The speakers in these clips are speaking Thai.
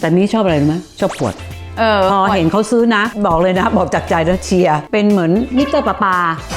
แต่นี้ชอบอะไรรู้ไหมชอบปวด เออพอเห็นเขาซื้อนะ บอกเลยนะ บอกจากใจแล้วเชียร์เป็นเหมือนมิเตอร์ประปา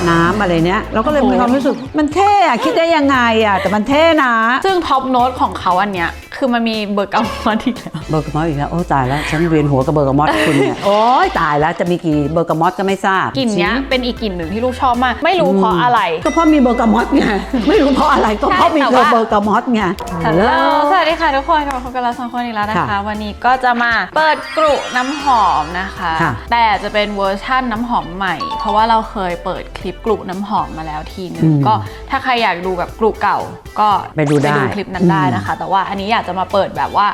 น้ำอะไรเนี้ยเราก็เลยมีความรู้สึกมันเท่อะคิดได้ยังไงอะแต่มันเท่นะ ซึ่งท็อปโน้ตของเขาอันเนี้ยคือมันมีเบอร์เกามาอีกแล้วเบอร์กามอสอีกแล้วโอ้ตายแล้วฉันเวียนหัวกับเบอร์กามอสคุณเนี่ยโอ้ยตายแล้วจะมีกี่เบอร์กามอสก็ไม่ทราบกลิ่นเนี้ยเป็นอีกกลิ่นหนึ่งที่ลูกชอบมาก ไม่รู้เพราะอะไร ก็เพราะมีเบอร์กามอสไงไม่รู้เพราะอะไรก็เพราะมีใช่แต่ว่าเบอร์กามอสไงฮัลโหลสวัสดีค่ะทุกคนกลับมาพบกับเราสองคนอีกแล้วนะคะค่ะวันนี้ก็จะมาเปิดกรุน้ำหอมนะคะ ค่ะแต่จะเป็นเวอร์ชั่นน้ำหอมใหม่ เพราะว่าเราเคยเปิดคลิปกรุน้ำหอมมาแล้วทีนึอืงมก็ถ้าใครอยากดูแบบกรุเก่าก็ไปดูได้คลิปนั้นได้นะคะ แต่ว่าอันนี้อยากจะมาเปิดแบบว่า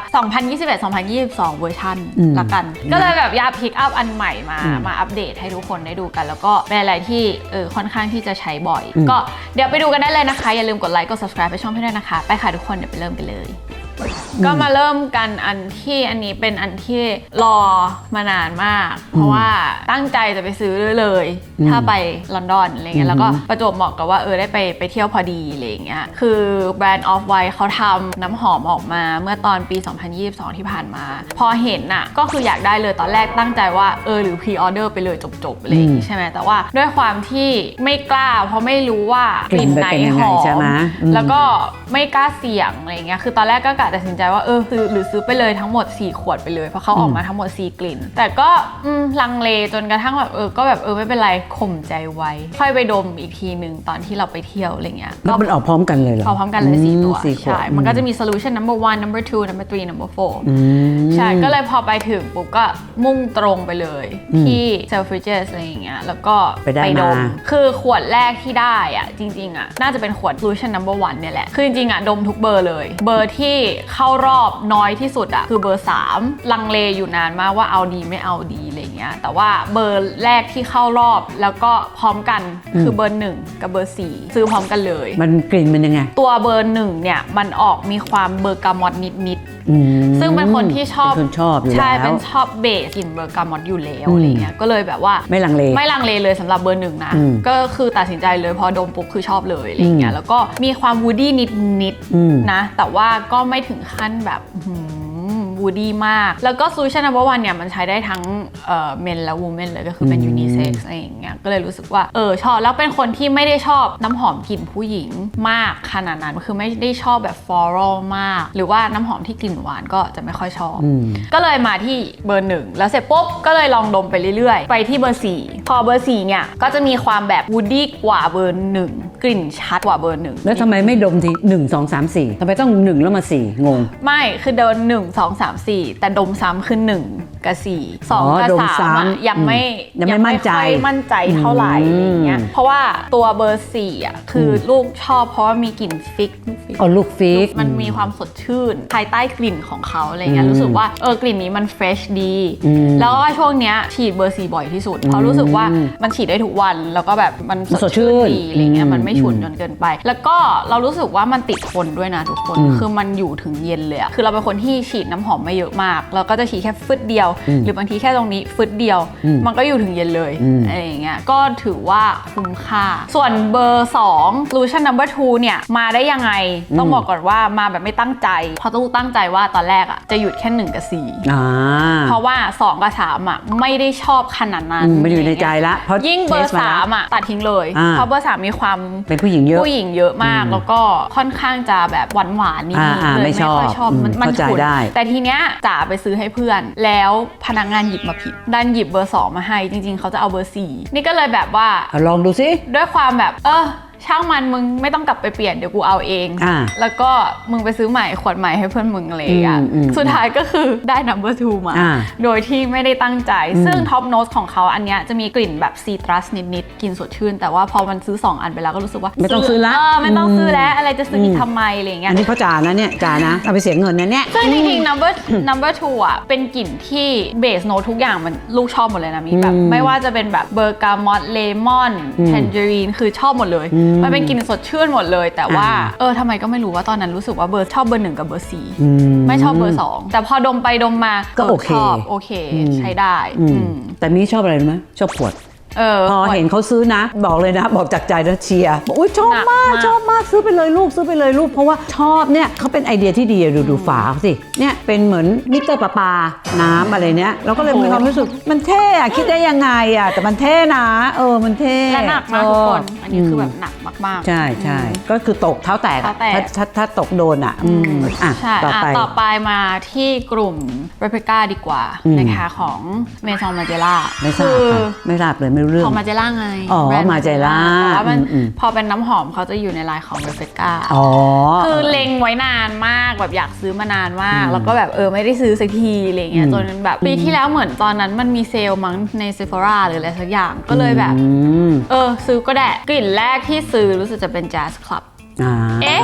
2021-2022 เวอร์ชันอืมละกัน ก็เลยแบบอยากพิกอัพอันใหม่มาอืมมาอัปเดตให้ทุกคนได้ดูกัน แล้วก็เป็นอะไรที่เออค่อนข้างที่จะใช้บ่อย อืม ก็เดี๋ยวไปดูกันได้เลยนะคะอย่าลืมกดไลค์กด subscribe ไปช่องพี่ด้วยนะคะ ไปค่ะทุกคนเดี๋ยวไปเริ่มกันเลย ก็มาเริ่มกันอันที่อันนี้เป็นอันที่รอมานานมาก เพราะว่าตั้งใจจะไปซื้อเลยอืมถ้าไปลอนดอนอะไรเงี้อืมยแล้วก็ประจวบเหมาะกับว่าเออได้ไปไปเที่ยวพอดีอะไรเงี้ยคือแบรนด์ Off White เขาทำน้ำหอมออกมาเมื่อตอนปี 2022 ที่ผ่านมา พอเห็นน่ะก็คืออยากได้เลยตอนแรกตั้งใจว่าเออหรือพรีออเดอร์ไปเลยจบๆอะไรอย่างงี้ใช่ไหมแต่ว่าด้วยความที่ไม่กล้า เพราะไม่รู้ว่ากลิ่นไหนกลิ่นมันเป็นยังหไงอใช่ไหมมอืมแล้วก็ไม่กล้าเสี่ยงอะไรเงี้ยคือตอนแรกก็กะตัดสินใจว่าเออคือหรือซื้อไปเลยทั้งหมด 4 ขวดไปเลย เพราะเขาออกมาทั้งหมด 4 กลิ่น แต่ก็อืมลังเลจนกระทั่งแบบเออก็แบบเออไม่เป็นไรข่มใจไว้ ค่อยไปดมอีกทีหนึ่งตอนที่เราไปเที่ยวอะไรเงี้ย แล้วมันออกพร้อมกันเลยเหรอพอพร้อมกันเลยสี่ตัวสี่ขวดใช่ มันก็จะมี solution number one number two number three number four อืม ใช่ ก็เลยพอไปถึงปุ๊บก็มุ่งตรงไปเลยอืมที่ Selfridges อะไรอย่างเงี้ยแล้วก็ไปได้ดม มา คือขวดแรกที่ได้อะจริง ๆอะน่าจะเป็นขวด Solution Number One เนี่ยแหละ คือจริงๆอะดมทุกเบอร์เลย เบอร์ที่เข้ารอบน้อยที่สุดอะคือเบอร์ 3 ลังเลอยู่นานมากว่าเอาดีไม่เอาดีอะไรเงี้ยแต่ว่าเบอร์แรกที่เข้ารอบแล้วก็พร้อมกันคือเบอร์ 1 กับเบอร์ 4 ซื้อพร้อมกันเลย มันกลิ่นมันยังไง ตัวเบอร์หนึ่งเนี่ยมันออกมีความเบอร์กามอตนิดๆอืมซึ่งเป็นคนที่ชอบเป็นคนชอบอยู่ใช่แล้วเป็นชอบเบสกลิ่นเบอร์กามอตอยู่แล้วอืมอะไรเงี้ยก็เลยแบบว่าไม่ลังเลไม่ลังเลเลยสำหรับเบอร์หนึ่งนะอืมก็คือตัดสินใจเลยพอดมปุ๊บคือชอบเลยอะไรเงี้อืยมแล้วก็มีความวูดี้นิดนิดๆอืมนะ แต่ว่าก็ไม่ถึงขั้นแบบ วูดี้มาก แล้วก็ซูชั่นนัมเบอร์วันเนี่ยมันใช้ได้ทั้งเมนและวูแมนเลยก็คือเป็นอืมยูนิเซ็กซ์อะไรอย่างเงี้ยก็เลยรู้สึกว่าเออชอบแล้วเป็นคนที่ไม่ได้ชอบน้ำหอมกลิ่นผู้หญิงมากขนาดนั้นคือไม่ได้ชอบแบบฟลอรัลมาก หรือว่าน้ำหอมที่กลิ่นหวานก็จะไม่ค่อยชอบอืมก็เลยมาที่เบอร์หนึ่งแล้วเสร็จปุ๊บก็เลยลองดมไปเรื่อยๆ ไปที่เบอร์สี่พอเบอร์สี่เนี่ยก็จะมีความแบบวูดดี้กว่าเบอร์หนึ่งกลิ่นชัดกว่าเบอร์หนึ่งแล้วทำไมไม่ดมทีหนึ่งสองสามสี่ทำไมต้องหนึ่งแล้วมาสี่งง ไม่คือเดินหนึ่งสองสามสี่แต่ดมซ้ำคือหนึ่งกับสี่สองอ๋อกับดมสามอะซ้ำยังไม่อืมยังไม่มั่นใจค่อยมั่นใจเท่าไหร่อืม อะไรอย่างเงี้ยเพราะว่าตัวเบอร์สี่อะคืออมลูกชอบเพราะว่ามีกลิ่นฟิกฟิก เอาลูกฟิก มันมีความสดชื่น ภายใต้กลิ่นของเขาอะไรเงี้ยอืมรู้สึกว่าเออกลิ่นนี้มันเฟรชดี อืมแล้วก็ช่วงเนี้ยฉีดเบอร์สีบ่อยที่สุด เพราะรู้สึกว่าอืมมันฉีดได้ทุกวัน แล้วก็แบบมันมันสดชื่นดีอะไรเงี้ยอืมมันไม่ฉุนอืมจนเกินไป แล้วก็เรารู้สึกว่ามันติดทนด้วยนะทุกคน อืมคือมันอยู่ถึงเย็นเลยอะคือเราเป็นคนที่ฉีดน้ำหอมไม่เยอะมากเราก็จะฉีดแค่ฟึดเดียวอืมหรือบางทีแค่ตรงนี้ฟึดเดียวอืมมันก็อยู่ถึงเย็นเลยอืมอะไรอย่างเงี้ยก็ถือว่าคุ้มค่า ส่วนเบอร์2 solution number 2เนี่ยมาได้ยังไงต้องอืมบอกก่อนว่ามาแบบไม่ตั้งใจ เพราะตู้ตั้งใจว่าตอนแรกอะจะหยุดแค่1กับ4อ่าเพราะว่า 2 กับ3อะไม่ได้ชอบขนาดนั้นอืมไม่ได้อยู่ในใจละเพราะยิ่งเบอร์ทสมาแล้ว3อะตัดทิ้งเลยอ่าเพราะเบอร์3มีความเป็นผู้หญิงเยอะผู้หญิงเยอะมากอืมแล้วก็ค่อนข้างจะแบบหวานหวานๆนิดอ่านึงอ่าเลยไม่ชอบค่อยชอบอืมมันมันเข้าใจฉุนได้แต่ทีเนี้ยจ๋าไปซื้อให้เพื่อน แล้วพนักงานหยิบมาผิด ดันหยิบเบอร์ 2 มาให้ จริง ๆ เขาจะเอาเบอร์ 4 นี่ก็เลยแบบว่าเอาลองดูสิ ด้วยความแบบ เออ ช่างมันมึงไม่ต้องกลับไปเปลี่ยนเดี๋ยวกูเอาเอง อ่าแล้วก็มึงไปซื้อใหม่ขวดใหม่ให้เพื่อนมึงอะไรอย่างเงี้ยอืมอืมสุดท้ายก็คือได้ number two มา อ่าโดยที่ไม่ได้ตั้งใจอืมซึ่งท็อปโน e ของเขาอันเนี้ยจะมีกลิ่นแบบซีตรัสนิดๆกลิ่นสดชื่น แต่ว่าพอมันซื้อ 2 อันไปแล้วก็รู้สึกว่าไม่ต้องซื้อละเออไม่ต้องซื้อแล้วอะไรจะซื้ออีอืกม ทำไมอะไรอย่างเงี้อัย นนี้เขาจ่านะเนี่ยจ่านะเอาไปเสียเงินนะเนี่ย ซึ่งจริงๆ number number two อะ เป็นกลิ่นที่เบสโนทุกอย่างมันลูกชอบหมดเลยนะมีแบบ อืมไม่ว่าจะเป็นแบบเบอร์กามอตเลมอนอืมแทนเจอรีนคือชอบหมดเลย อืมมันเป็นกลิ่นสดชื่นหมดเลย แต่ว่าอ่าเออทำไมก็ไม่รู้ว่าตอนนั้นรู้สึกว่าเบอร์ชอบเบอร์หนึ่งกับเบอร์สี่อืไม่ชอบเบอร์สองแต่พอดมไปดมมาก็โอเคชอบโอเคอืมใช้ได้อืมอืมแต่นี้ชอบอะไรรู้ไหมชอบขวด เออพอขวดเห็นเขาซื้อนะ บอกเลยนะ บอกจากใจนะเชียร์บอกอุ้ยชอบหนักมากมากชอบมากซื้อไปเลยลูกซื้อไปเลยลูกเพราะว่าชอบเนี่ยเขาเป็นไอเดียที่ดีอะดูดูฝาเขาสิเนี่ยเป็นเหมือนมิเตอร์ประปาน้ำอะไรเนี้ยเราก็เลยมีความรู้สึกมันเท่อะคิดได้ยังไงอะแต่มันเท่นะ เออมันเท่และหนักมากทุกคนชบอันนี้คือแบบหนักมากๆ ใช่ใช่ก็คือตกเท้าแตกอะเท้าแตกถ้าถ้าถ้าตกโดนอะอืมอะใช่ต่ออะไปต่อไปมาที่กลุ่ม Replica ดีกว่าอืมนะคะของเมซองมาเจล่าไม่ทราบคือค่ะไม่ทราบเลยไม่รู้เรื่อง ของมาเจล่าไงอ๋อแบรนด์ Margiela แต่ว่ามันอืมอืม พอเป็นน้ำหอมเขาจะอยู่ในลายของ Replica อ๋อ คือเล็งไว้นานมากแบบอยากซื้อมานานมาก อืมแล้วก็แบบเออไม่ได้ซื้อสักทีอะไรเงี้ยอืม จนแบบปีที่แล้วเหมือนตอนนั้นมันมีเซลล์มั้งใน Sephora หรืออะไรสักอย่างก็เลยแบบ อืมเออ ซื้อก็ได้กลิ่นแรกที่ซื้อรู้สึกจะเป็น Jazz Club อ่าเอ๊ะ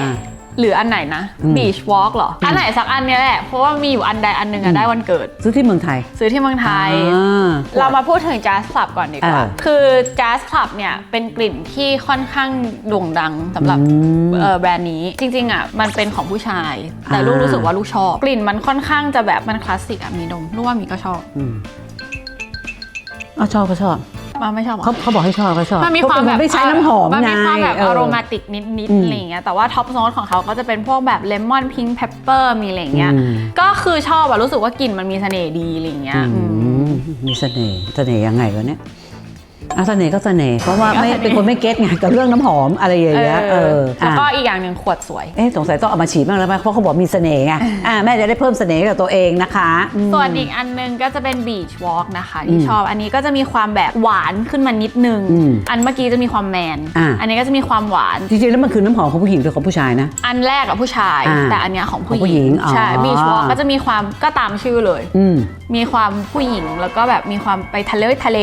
หรืออันไหนนะอืม Beach Walk เหรอ อันไหนสักอันเนี้ยแหละ เพราะว่ามีอยู่อันใดอันหนึ่งอะได้วันเกิด ซื้อที่เมืองไทย ซื้อที่เมืองไทย อ่า เรามาพูดถึง Jazz Club ก่อนดีกว่า อ่าคือ Jazz Club เนี่ยเป็นกลิ่นที่ค่อนข้างโด่งดังสำหรับอืมเอ่อแบรนด์นี้ จริงๆอะมันเป็นของผู้ชาย แต่ลูกอ่ารู้ รู้สึกว่าลูกชอบ กลิ่นมันค่อนข้างจะแบบมันคลาสสิกอะมีดมลูกว่ามีก็ชอบ อืมอ๋อชอบก็ชอบ มาไม่ชอบหรอ เขาเขาบอกให้ชอบก็ชอบมันมีความเพแบระบไม่ใช้น้ำหอมมันไงมีความแบบเอโรมาติกนิดอืๆมอะไรอย่างเงี้ย แต่ว่าท็อปโน e ของเขาก็จะเป็นพวกแบบเลมอนพิงค์เพปเปอร์มีอะไรอย่างเงี้ย อืม ก็คือชอบอะรู้สึกว่ากลิ่นมันมีเสน่ห์ดีอะไรอย่างเงี้ยอือืมมมีเสน่ห์เสน่ห์ยังไงวะเนี่ย อะเสน่ห์ก็เสน่ห์เพราะว่าไม่เสน่ห์เป็นคนไม่เก็ตไงกับเรื่องน้ำหอมอะไรอย่างเงี้ยเออแล้วก็อะอีกอย่างหนึ่งขวดสวย เอ๊ะสงสัยต้องเอามาฉีดบ้างแล้วไหมเพราะเขาบอกมีเสน่ห์ไงอะแม่จะได้เพิ่มเสน่ห์ให้กับตัวเองนะคะอืม ส่วนอีกอันหนึงก็จะเป็น Beach Walk นะคะ ที่อืมชอบอันนี้ก็จะมีความแบบหวานขึ้นมานิดนึง อืมอันเมื่อกี้จะมีความแมนอ่าอันนี้ก็จะมีความหวาน จริงๆแล้วมันคือน้ำหอมของผู้หญิงหรือของผู้ชายนะ อันแรกกับผู้ชาย อ่าแต่อันเนี้ยของผู้ของผู้หญิงอ๋อ ใช่ Beach Walk ก็จะมีความก็ตามชื่อเลย อืม มีความผู้หญิงแล้วก็แบบมีความไปทะเลทะเล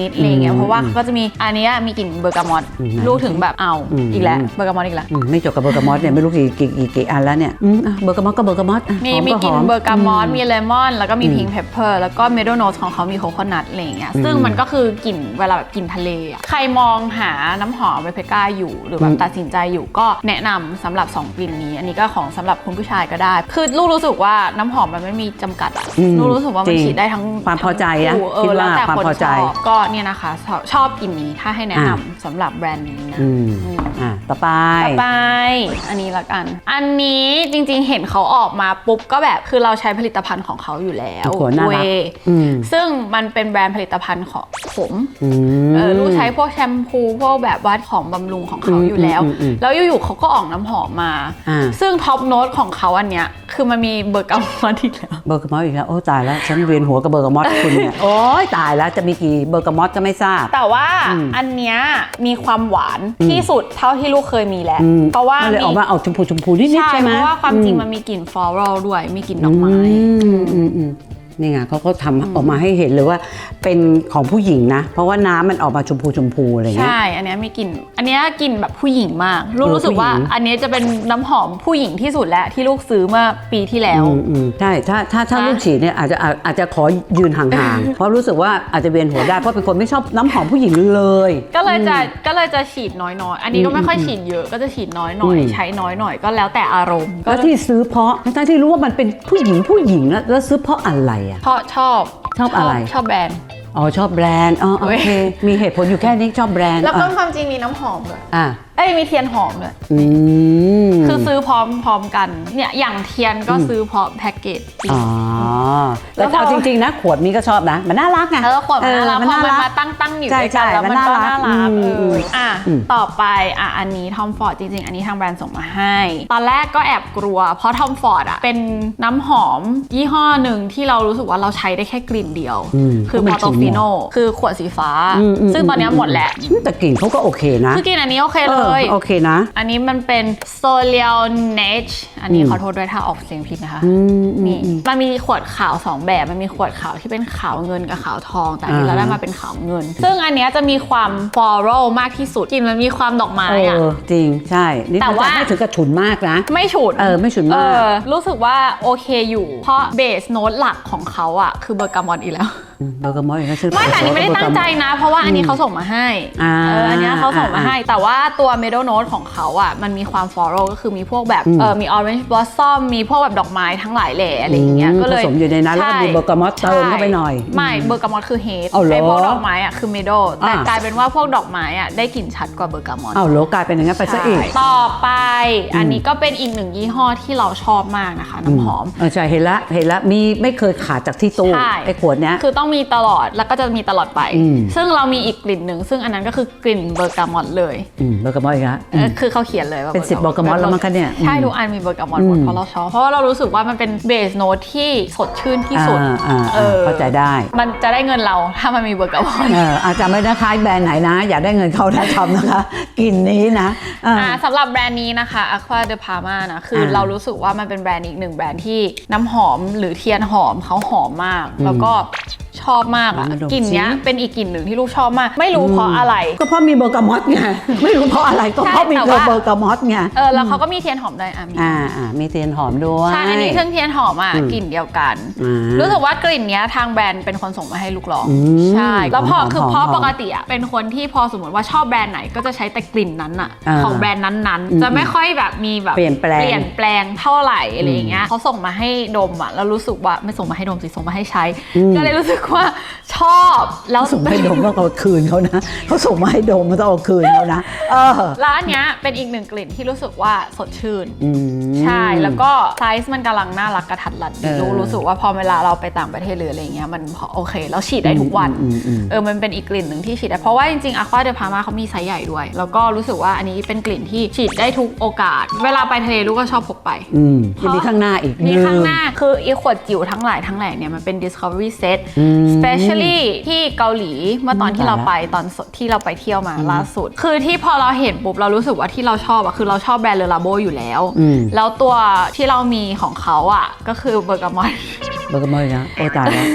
นิดๆอะไรอย่างเงี้ยอืมเพราะว่าเขาก็จะมีอันเนี้ยมีกลิ่นเบอร์กามอตอืมลูกถึงแบบเอาอืมอีกแล้วเบอร์กามอตอีกแล้วอืมไม่จบกับเบอร์กามอสเนี่ยไม่รู้กี่กี่กี่กี่อันแล้วเนี่ยอืมอะเบอร์กามอสก็เบอร์กามอสอะมีหอมีกลิ่นหอเบอร์กามอตมมีเลมอน แล้วก็มีอืมพิงค์เพปเปอร์แล้วก็เมโดโนสของเขามีโคโคนัทอะไรอย่างเงี้ยอืมซึ่งมันก็คือกลิ่นเวลาแบบกลิ่นทะเลอะใครมองหาน้ำหอมเวเพก้าอยู่หรือแบอืบมตัดสินใจอยู่ก็แนะนำสำหรับ 2 กลิ่นนี้ อันนี้ก็ของสำหรับคุณผู้ชายก็ได้ คือลูกรู้สึกว่าน้ำหอมมันไม่มีจำกัดอะอืมลูกรู้สึกว่ามันจริงฉีดได้ทั้งความพอใจอะทั้งคู่เอคิดอว่าแล้วแต่ความคนพอใจชอบก็เนี่ยนะคะชอบชอบกลิ่นนี้ถ้าให้แนะนำอะสำหรับแบรนด์นี้นะอืม อืม อะ ต่อไป ต่อไป อันนี้ละกัน อันนี้จริงๆเห็นเขาออกมาปุ๊บก็แบบคือเราใช้ผลิตภัณฑ์ของเขาอยู่แล้วโอ้โหน่ารักเวอืม ซึ่งมันเป็นแบรนด์ผลิตภัณฑ์ของผมอืม เออลูกใช้พวกแชมพูพวกแบบวัดของบำรุงของเขาอืมอยู่แล้วอืมอืมแล้วอยู่ๆเขาก็ออกน้ำหอมมา อ่า ซึ่งท็อปโน้ตของเขาอันเนี้ยคือมันมีเบอร์กามอตอีกแล้ว เบอร์กามอสอีกแล้วโอ้ตายแล้วฉันเวียนหัวกับเบอร์กามอสคุณเนี่ย โอ้ยตายแล้วจะมีกี่เบอร์กามอสก็ไม่ทราบ แต่ว่าอืมอันเนี้ยมีความหวานอืมที่สุดเท่าที่ลูกเคยมีแล้วอืมเพราะว่ามันเลยออกมาออกชมพูชมพูนิดๆใช่ใช่ไหมเพราะว่าความจริงอืมันมีกลิ่นฟลอรัลด้วย มีกลิ่นดอกไม้ อืมอืมอืม นี่ไงเขาก็ทำออกมาให้เห็นเลยว่าเป็นของผู้หญิงนะ เพราะว่าน้ำมันออกมาชมพูชมพูอะไรเงี้ย ใช่ อันเนี้ยมีกลิ่น อันเนี้ยกลิ่นแบบผู้หญิงมาก ลูกเออรู้สึกว่า ผู้หญิง อันเนี้ยจะเป็นน้ำหอมผู้หญิงที่สุดแล้วที่ลูกซื้อเมื่อปีที่แล้ว อืมอืมใช่ถ้าถ้าถ้านะลูกฉีดเนี่ยอาจจะอาจอาจจะขอยืนห่างๆ เพราะรู้สึกว่าอาจจะเวียนหัวได้ เพราะเป็นคนไม่ชอบน้ำหอมผู้หญิงเลย ก็เลยจะก็เลยจะฉีดน้อยๆ อันนี้ก็ไม่ค่อยอืมฉีดเยอะก็จะฉีดน้อยหน่อยอืม ใช้น้อยหน่อยก็แล้วแต่อารมณ์ก็แล้วที่ซื้อเพราะทั้งๆที่รู้ว่ามันเป็นผู้หญิงผู้หญิงแล้วแล้วซื้อเพราะอะไรอะ เพราะชอบชอบอะไร ชอบแบรนด์ อ๋อชอบแบรนด์ อ๋อโอเค มีเหตุผลอยู่แค่นี้ชอบแบรนด์แล้วก็อะความจริงมีน้ำหอมด้วย อะเอ้ยมีเทียนหอมด้วยอืมคือซื้อพร้อมพร้อมกันเนี่ยอย่างเทียนก็อืมซื้อพร้อมแพ็กเกจจริงอ๋อแล้แล้ววพอ เอาจริงๆนะขวดนี้ก็ชอบนะ มันน่ารักไง แล้วก็ขวดมันน่ารักเออพอมันรัมาตั้งตั้งๆอยู่ใช่ด้วยกันใช่แล้วมันก็มันน่าน่ารัรักกเออือมอะอืมต่อไปอะอันนี้ทอมฟอร์ดจริงๆ อันนี้ทางแบรนด์ส่งมาให้ ตอนแรกก็แอบกลัว เพราะทอมฟอร์ดอะเป็นน้ำหอมยี่ห้อหนึ่งที่เรารู้สึกว่าเราใช้ได้แค่กลิ่นเดียว อืมคือเพปราะอมันโตฉุนฟิโนคือขวดสีฟ้า อืมอืมซึ่งตอนเนี้ยหมดแล้วอืมแต่กลิ่นเขาก็โอเคนะ คือกลิ่นอันนี้โอเคเอเลอยโอเคนะ อันนี้มันเป็น s o l i o n a g e อันนี้อืมขอโทษด้วยถ้าออกเสียงผิดนะคะอืมอืมนี่อืมมันมีขวดขาว 2 แบบ มันมีขวดขาวที่เป็นขาวเงินกับขาวทอง แต่อันนี้อ่าเราได้มาเป็นขาวเงิน ซึ่งอันเนี้ยจะมีความฟลอรัลมากที่สุดกลิ่นมันมีความดอกไม้เออะอจริงใช่ นี่แต่มันว่าจะไม่ถึงกับฉุนมากนะ ไม่ฉุนเออไม่ฉุนเอมากอรู้สึกว่าโอเคอยู่ เพราะเบสโน้ตหลักของเขาอะคือเบอร์กามอนอีกแล้วอืม เบอร์กามอตอีกแล้วชื่อไม่แต่อันนี้ไม่ได้ตั้งใจนะ เพราะว่าอันนี้เขาส่งมาให้อ่าเอออันเนี้ยเขาส่งมาอ่าให้ แต่ว่าตัว middle note ของเขาอะมันมีความ floral ก็คือมีพวกแบบอืม เออมี orange blossom มีพวกแบบดอกไม้ทั้งหลายแหล่อะไรอย่างเงี้ยอืมก็เลยผสมอยู่ในนั้นแล้วก็มีใช่เบอร์กามอตเติมเข้าไปหน่อย ไม่เบอร์กามอตคือ head เอาเหรอไอพวกดอกไม้อะคือ middle แต่อ่า กลายเป็นว่าพวกดอกไม้อะได้กลิ่นชัดกว่าเบอร์กามอตอ้าวโลกลายเป็นอย่างนั้นไปซะอีก ใช่ต่อไปอันนี้ก็เป็นอีกหนึ่งยี่ห้อที่เราชอบมากนะคะ น้ำหอม เออใช่เห็นละเห็นละมีไม่เคยขาดจากที่ตู้ใช่ ไอ้ขวดเนี้ย คือต้องมีตลอดแล้วก็จะมีตลอดไป อืม ซึ่งเรามีอีกกลิ่นหนึ่ง ซึ่งอันนั้นก็คือกลิ่นเบอร์กามอตเลยอืมเบอร์กามอตอีกแล้วเออคือเขาเขียนเลยว่าเป็น10เบอร์กามอตแล้วมั้งคะเนี่ยใช่อืมทุกอันมีเบอร์กามอตหมดอืม เพราะเราชอบเพราะว่าเรารู้สึกว่ามันเป็นเบสโนตที่สดชื่นที่สุด อ่าอ่าเออ เข้าใจได้มันจะได้เงินเราถ้ามันมีเบอร์กามอตเอออาจจะไม่ได้คล้ายแบรนด์ไหนนะ อยากได้เงินเขาได้ทำนะคะ กลินนี้นะอ่า อ่าสำหรับแบรนด์นี้นะคะ Aqua de Parma นะ คืออาเรารู้สึกว่ามันเป็นแบรนด์อีกหนึ่งแบรนด์ที่น้ำหอมหรือเทียนหอมเขาหอมมาก แล้วก็ ชอบมากอะลองดมกลิ่นเนี้ยสิ เป็นอีกกลิ่นหนึ่งที่ลูกชอบมาก ไม่รู้เพราะอะไร ก็เพราะมีเบอร์กามอตไงไม่รู้เพราะอะไรก็เพราะมีใช่แต่ว่าเบอร์กามอตไงเออแล้วเขาก็มีเทียนหอมด้วยอะมีอ่าอ่ามีเทียนหอมด้วย ใช่อันนี้เครื่องเทียนหอมอะอืม กลิ่นเดียวกัน อ่า รู้สึกว่ากลิ่นเนี้ยทางแบรนด์เป็นคนส่งมาให้ลูกลองอืมใช่แล้วพอหอมๆคือเพราะหอมๆปกติอะเป็นคนที่พอสมมติว่าชอบแบรนด์ไหนก็จะใช้แต่กลิ่นนั้นอะอ่าของแบรนด์นั้นอืมๆ จะไม่ค่อยแบบมีแบบเปลี่ยนแปลง เปลี่ยนแปลงเท่าไหร่อะไรอย่างเงี้ยเขาส่งมาให้ดมอะแล้วรู้สึกว่าไม่ส่งมาให้ดมสิส่งมาให้ใช้ ก็เลยรู้สึกว่าชอบแล้วส่งให้ดมต้องเอาคืนเขานะเขาส่งมาให้ดมมันต้องเอาคืนเขานะเออร้านเนี้ยเป็นอีกหนึ่งกลิ่นที่รู้สึกว่าสดชื่นอืมใช่แล้วก็ไซส์มันกำลังน่ารักกระทัดรัดดีเออรู้รู้สึกว่าพอเวลาเราไปต่างประเทศหรืออะไรเงี้ยมันพอโอเคแล้วฉีดได้ทุกวันอืมอืมอืมเออมันเป็นอีกกลิ่นหนึ่งที่ฉีดได้เพราะว่าจริงๆอะควาเดพามาเขามีไซส์ใหญ่ด้วย แล้วก็รู้สึกว่าอันนี้เป็นกลิ่นที่ฉีดได้ทุกโอกาส เวลาไปทะเลลูกก็ชอบพกไปอืมจะมีข้างหน้าอีกนี่ข้างหน้าคืออีขวดจิ๋วทั้งหลายทั้งแหล่เนี่ยมันเป็น discovery set อืม specially ที่เกาหลีเมื่อตอนที่เราไปตอนสดที่เราไปเที่ยวมาล่าสุด คือที่พอเราเห็นปุ๊บเรารู้สึกว่าที่เราชอบอะคือเราชอบแบรนด์เลอลาโบอยู่แล้วอืมแล้วตัวที่เรามีของเขาอะก็คือเบอร์กามอนเบอร์กามอตอีกนะโอ้ตายแล้ว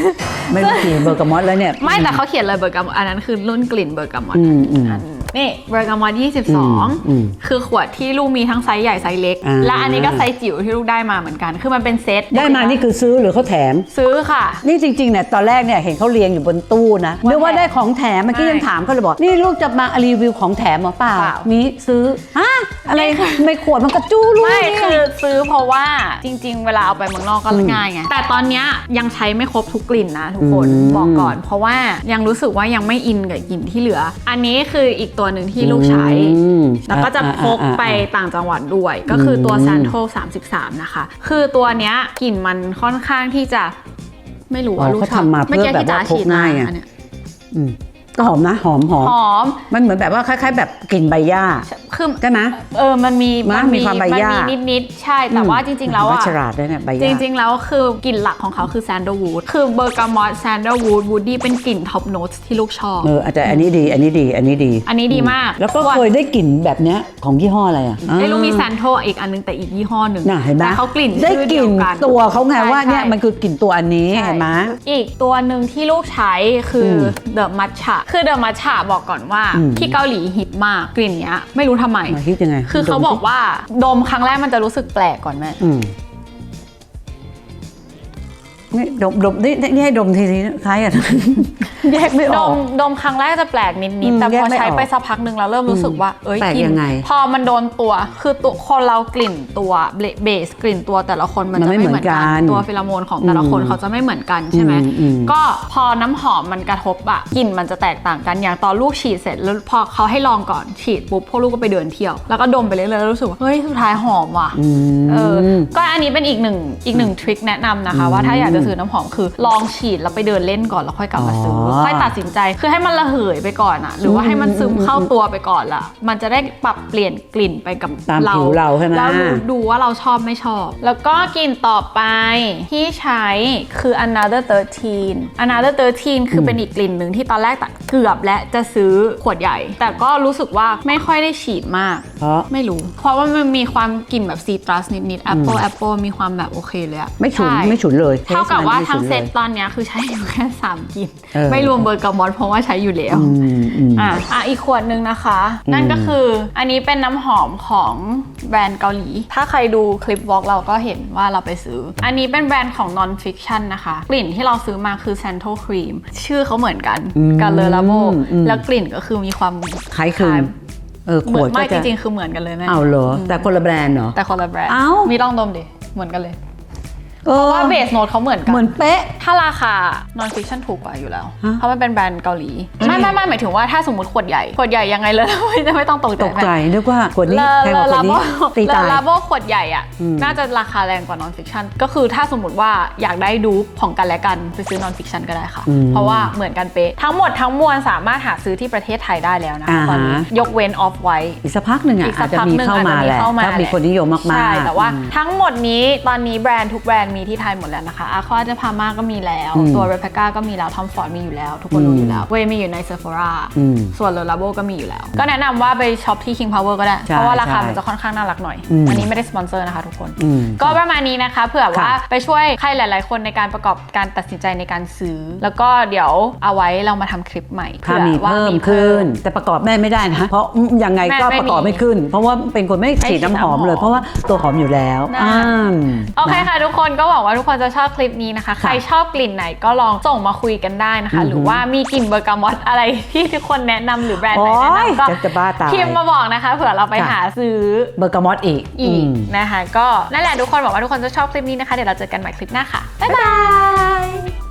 ไม่รู้กี่เบอร์กามอตแล้วเนี่ย ไม่แต่เขาเขียนเลยเบอร์กามอนอันนั้นคือรุ่นกลิ่นเบอร์กามอนอืมอืมอัน นี่เบอร์กามอนอืม22 คือขวดที่ลูกมีทั้งไซส์ใหญ่ไซส์เล็ก อ่า และอันนี้ก็ไซส์จิ๋วที่ลูกได้มาเหมือนกัน คือมันเป็นเซตได้มานี่คือซื้อหรือเขาแถม ซื้อค่ะ นี่จริงๆเนี่ยตอนแรกเนี่ยเห็นเขาเรียงอยู่บนตู้นะว่านึกว่าแถมได้ของแถมเมื่อกี้ไม่ยังถามเขาเลยบอก นี่ลูกจะมารีวิวของแถมหรือเปล่าเปล่ามีซื้อฮะอะไรไม่ค่ะไม่ขวดมันกระจู้ลูกไม่นี่คือซื้อเพราะว่าจริง ๆ เวลาเอาไปเมืองนอกก็ง่ายไงแต่ตอนเนี้ยยังใช้ไม่ครบทุกกลิ่นนะทุกคนอืม บอกก่อน เพราะว่ายังรู้สึกว่ายังไม่อินกับกลิ่นที่เหลือ อันนี้คืออีกตัวหนึ่งที่ลูกใช้อืมแล้วก็จะพกไปต่างจังหวัดด้วย ก็คือตัวอืม s a n t o 33 นะคะ คือตัวเนี้ยกลิ่นมันค่อนข้างที่จะไม่รู้อ๋ว่าอลูกเขาชอบทำมาเพื่อกี้แบบที่จ๋ว่าพกฉีดมง่ายไงอันเนี้ยอืมก็หอมนะหอมหอมหอม มันเหมือนแบบว่าคล้าย ๆ แบบกลิ่นใบหญ้า คือใช่ไหมเออมันมีมั้ยมีความใบหญ้ามันมีนิดๆใช่แต่ว่าจริง ๆ แล้วว่าอะฉลาดด้วยเนี่ยใบหจญ้าริง ๆ แล้วคือกลิ่นหลักของเขาคือ sandalwood คือเบอร์กามอต sandalwood woody เป็นกลิ่น top notes ที่ลูกชอบเออแต่อันนี้ดีอันนี้ดีอันนี้ดี อันนี้ดีมาก แล้วก็เคยได้กลิ่นแบบเนี้ยของยี่ห้ออะไรอะไอ้ลูกมีแซนโทอีกอันนึงแต่อีกยี่ห้อหนึ่งน่ะเห็นไหมแต่เขากลิ่นได้ชื่อกเดีลิ่ยนวกันตัวเขาไงใช่ว่าเนี่ยใช่มันคือกลิ่นตัวอันนี้ใช่เห็นไหมอีกตัวหนึ่งที่ลูกใช้คืออ The Matcha คือ The Matcha บอกก่อนว่าอืมที่เกาหลีฮิตมากกลิ่นเนี้ยไม่รู้ทำไมมาคิดยังไงคือเขาดมสิบอกว่าดมครั้งแรกมันจะรู้สึกแปลกก่อนแม่อืม นี่ดมดมนี่นี่ให้ดมทีนี้คล้ายกัน แยกไม่อดอก มดมครั้งแรกจะแปลกนิดอืๆมแต่แยพกอไม่ใช้ออกไปสักพักหนึ่งเราเริ่มรู้สึกว่า เอ้ยแปลกกลิ่นยังไงพอมันโดนตัวคือตัวคนเรากลิ่นตัวเบสกลิ่นตัวแต่ละคนมันมันจะไม่ไม่เหมือนกันเหมือนกันตัวฟิโลโมนของแต่ละคนอืมเขาจะไม่เหมือนกันใช่ไหมอืมอืม ก็พอน้ำหอมมันกระทบอะกลิ่นมันจะแตกต่างกันอย่างตอนลูกฉีดเสร็จแล้วพอเขาให้ลองก่อนฉีดปุ๊บพวกลูกก็ไปเดินเที่ยวแล้วก็ดมไปเรื่อยๆแล้วรู้สึกว่าเฮ้ยสุดท้ายหอมว่ะอืมเออก็อันนี้เป็นอีกหนึ่งอีกหนึ่งทริคแนะนำนะคะ ว่าถ้าอยากจะซื้อน้ำหอมคือ ลองฉีดแล้วไปเดินเล่นก่อนแล้วค่อยกลับมาซื้อออค่อยตัดสินใจคือให้มันระเหยไปก่อนอะหรือว่าให้มันซึมเข้าตัวไปก่อนละมันจะได้ปรับเปลี่ยนกลิ่นไปกับตามผิวเราใช่ไหมแล้วดูดูว่าเราชอบไม่ชอบ แล้วก็กลิ่นต่อไปที่ใช้คือ another 13 another 13 คือเป็นอีกกลิ่นหนึ่งที่ตอนแรกตัดเกือบและจะซื้อขวดใหญ่ แต่ก็รู้สึกว่าไม่ค่อยได้ฉีดมาก เพราะไม่รู้ เพราะว่ามันมีความกลิ่นแบบซีตรัสนิดๆแอปเปิลแอปเปิลมีความแบบโอเคเลยอะไม่ฉุนใช่ไม่ฉุนเลยถ้ากับว่าที่ทั้งสุดเซตลยตอนเนี้ยคือใช้อยู่แค่3กลิ่นเออไม่รวมเบอร์กามอตเพราะว่าใช้อยู่แล้วอืมอืมอะอะอีกขวดหนึ่งนะคะอืมนั่นก็คืออันนี้เป็นน้ำหอมของแบรนด์เกาหลี ถ้าใครดูคลิปวอล์กเราก็เห็นว่าเราไปซื้อ อันนี้เป็นแบรนด์ของ non fiction นะคะ กลิ่นที่เราซื้อมาคือ Santo Cream ชื่อเขาเหมือนกันอืมกันเลอลาโบอืมแล้วกลิ่นก็คือมีความคล้ายคลึงเออขเหมืวอดนก็ไม่จจะริงๆคือเหมือนกันเลยแม่เอาเหรอแต่คนละแบรนด์เหรอแต่คนละแบรนด์เอ้ามีลองดมดิเหมือนกันเลย เออเพราะว่าเบสโนตเขาเหมือนกัน เหมือนเป๊ะ ถ้าราคา non fiction ถูกกว่าอยู่แล้ว ฮะเพราะมันเป็นแบรนด์เกาหลีเฮ้ยไม่ไม่ไม่หมายถึงว่าถ้าสมมติขวดใหญ่ ขวดใหญ่ยังไงเลย ไม่ไม่ต้องตกใจตกใจนึกว่าขวดนี้เลแพงกว่าขวดนี้ตีตาย ลาโบขวดใหญ่อะอืม น่าจะราคาแรงกว่า non fiction ก็คือถ้าสมมติว่าอยากได้ดูปของกันและกันไปซื้อ non fiction ก็ได้ค่ะอืมเพราะว่าเหมือนกันเป๊ะทั้งหมดทั้งมวลสามารถหาซื้อที่ประเทศไทยได้แล้วนะอ่าตอนนี้ฮะยกเว้น off white อีกสักพักหนึ่งอะอีกสัอาจกจะพักมีหนึ่งเข้ามาอาจจะมีแหละเข้ามาถ้ามีแหละคนนิยมมากๆใช่แต่ว่าอืม ทั้งหมดนี้ตอนนี้แบรนด์ทุกแบรนด์มีที่ไทยหมดแล้วนะคะอาควาเจพาม่าก็มีแล้วอืมตัว r e p e c a ก็มีแล้ว Tom Ford มีอยู่แล้ว ทุกคนรู้อยู่แล้ว เวย์มีอยู่ใน Sephora อืมส่วน l ล l a b o ก็มีอยู่แล้ว ก็แนะนำว่าไปช็อปที่ King Power ก็ได้ใช่เพราะว่าราคาใช่มันจะค่อนข้างน่ารักหน่อยอืมอันนี้ไม่ได้สปอนเซอร์นะคะทุกคนอืมก็ประมาณนี้นะคะ เผื่อว่าค่ะไปช่วยใครหลาย ๆ คนในการประกอบการตัดสินใจในการซื้อ แล้วก็เดี๋ยวเอาไว้เรามาทำคลิปใหม่ถ้าผื่อมีว่าเพิ่มมีขึ้น แต่ประกอบแม่ไม่ได้นะเพราะยังไงก็แม่ไม่ประกอบมีไม่ขึ้น เพราะว่าเป็นคนไม่ฉีดน้ำหอมเลยไม่ฉีดน้ำหอมเพราะว่าตัวหอมอยู่แล้วนะอ่าโอเคนะค่ะทุกคนก็หวังว่าทุกคนจะชอบคลิปนี้นะคะ ใครชอบกลิ่นไหนก็ลองส่งมาคุยกันได้นะคะอือหือหรือว่ามีกลิ่นเบอร์กามอตอะไรที่ทุกคนแนะนำหรือแบรนด์ไหนโอ๊แนะยนำก็จะจะบ้าตายพิมพ์มาบอกนะคะ เผื่อเราไปค่ะหาซื้อเบอร์กามอตอีกอีกมนะคะ ก็นั่นแหละทุกคนหวังว่าทุกคนจะชอบคลิปนี้นะคะเดี๋ยวเราเจอกันใหม่คลิปหน้าค่ะบ๊ายบาย